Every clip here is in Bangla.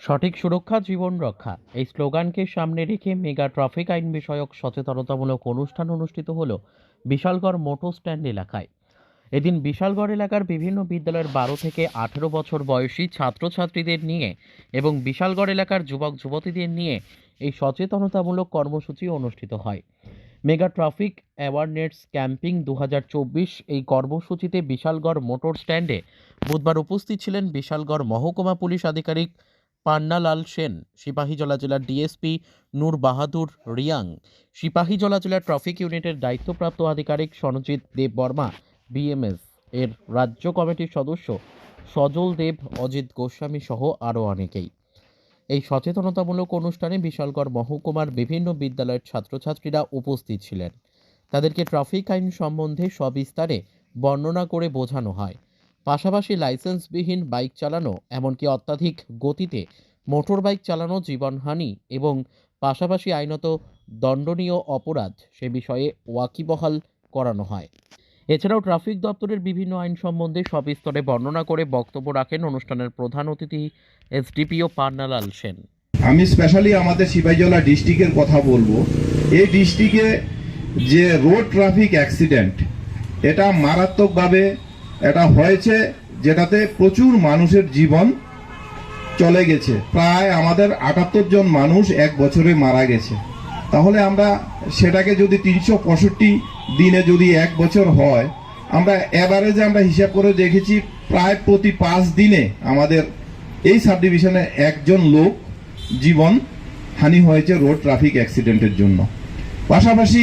সঠিক সুরক্ষা, জীবন রক্ষা। এই স্লোগানকে সামনে রেখে মেগা ট্রাফিক আইন বিষয়ক সচেতনতামূলক অনুষ্ঠান অনুষ্ঠিত হলো বিশালগড় মোটো স্ট্যান্ড এলাকায়। এদিন বিশালগড় এলাকার বিভিন্ন বিদ্যালয়ের বারো থেকে আঠেরো বছর বয়সী ছাত্রছাত্রীদের নিয়ে এবং বিশালগড় এলাকার যুবক যুবতীদের নিয়ে এই সচেতনতামূলক কর্মসূচি অনুষ্ঠিত হয়। মেগা ট্রাফিক অ্যাওয়ারনেস ক্যাম্পিং দু হাজার চব্বিশ এই কর্মসূচিতে বিশালগড় মোটর স্ট্যান্ডে বুধবার উপস্থিত ছিলেন বিশালগড় মহকুমা পুলিশ আধিকারিক পান্নালাল সেন সিপাহীজলা জেলার ডিএসপি নূর বাহাদুর রিয়াং সিপাহীজলা জেলার ট্রাফিক ইউনিটের দায়িত্বপ্রাপ্ত আধিকারিক সনজিৎ দেব বর্মা, বিএমএস এর রাজ্য কমিটির সদস্য সজল দেব, অজিত গোস্বামী সহ আরও অনেকেই। এই সচেতনতামূলক অনুষ্ঠানে বিশালগড় মহকুমার বিভিন্ন বিদ্যালয়ের ছাত্রছাত্রীরা উপস্থিত ছিলেন। তাদেরকে ট্রাফিক আইন সম্বন্ধে সবিস্তারে বর্ণনা করে বোঝানো হয়। পাশাপাশি লাইসেন্সবিহীন বাইক চালানো, এমনকি অত্যাধিক গতিতে মোটর বাইক চালানো জীবনহানি এবং পাশাপাশি আইনত দণ্ডনীয় অপরাধ সে বিষয়ে ওয়াকিবহাল করানো হয়। এছাড়াও ট্রাফিক দপ্তরের বিভিন্ন আইন সম্বন্ধে সবিস্তরে বর্ণনা করে বক্তব্য রাখেন অনুষ্ঠানের প্রধান অতিথি এসডিপিও পান্নালাল সেন। আমি স্পেশালি আমাদের সিপাহীজলা ডিস্ট্রিক্টের কথা বলব। এই ডিস্ট্রিক্টে যে রোড ট্রাফিক অ্যাক্সিডেন্ট এটা মারাত্মকভাবে এটা হয়েছে যেটাতে প্রচুর মানুষের জীবন চলে গেছে। প্রায় আমাদের আটাত্তর জন মানুষ এক বছরে মারা গেছে। তাহলে আমরা সেটাকে যদি তিনশো পঁয়ষট্টি দিনে যদি এক বছর হয়, আমরা এভারেজে আমরা হিসাব করে দেখেছি প্রায় প্রতি পাঁচ দিনে আমাদের এই সাব ডিভিশনে একজন লোক জীবন হানি হয়েছে রোড ট্রাফিক অ্যাক্সিডেন্টের জন্য। পাশাপাশি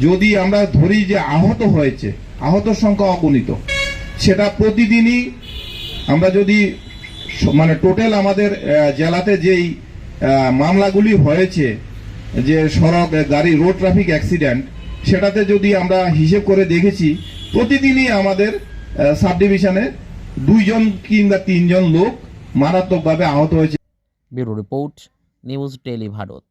যদি আমরা ধরি যে আহত হয়েছে, আহতর সংখ্যা অগণিত। সেটা প্রতিদিনই আমরা যদি মানে টোটাল আমাদের জেলাতে যেই মামলাগুলি হয়েছে, যে সড়ক গাড়ি রোড ট্রাফিক অ্যাক্সিডেন্ট সেটাতে যদি আমরা হিসেব করে দেখেছি, প্রতিদিনই আমাদের সাব ডিভিশনে দুইজন কিংবা তিনজন লোক মারাত্মকভাবে আহত হয়েছে। Bureau report, news daily Bharat.